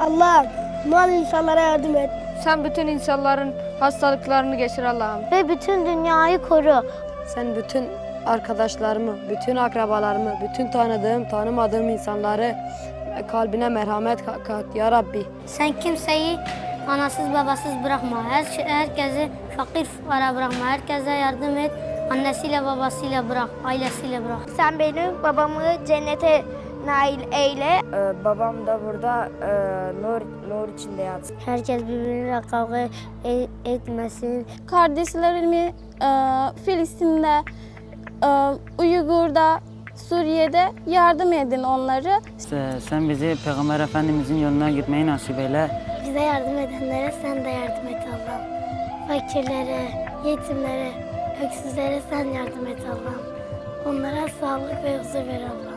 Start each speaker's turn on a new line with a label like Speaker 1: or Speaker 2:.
Speaker 1: Mal insanlara yardım et.
Speaker 2: Sen bütün insanların hastalıklarını geçir Allah'ım.
Speaker 3: Ve bütün dünyayı koru.
Speaker 4: Sen bütün arkadaşlarımı, bütün akrabalarımı, bütün tanıdığım, tanımadığım insanları kalbine merhamet ka- kat ya Rabbi.
Speaker 3: Sen kimseyi anasız babasız bırakma. Her şey- herkesi fakir fukara bırakma. Herkese yardım et. Annesiyle babasıyla bırak, ailesiyle bırak.
Speaker 1: Sen benim babamı cennete nail eyle.
Speaker 4: Ee, babam da burada e, nur nur içinde yatsın.
Speaker 3: Herkes birbiriyle kavga e- etmesin.
Speaker 5: kardeşlerimi e, Filistin'de, e, Uygur'da, Suriye'de yardım edin onları.
Speaker 6: Sen- Sen bizi Peygamber Efendimizin yoluna gitmeyi nasip eyle.
Speaker 3: Bize yardım edenlere sen de yardım et Allah'ım. Fakirlere, yetimlere, öksüzlere sen yardım et Allah'ım. Onlara sağlık ve huzur ver Allah'ım.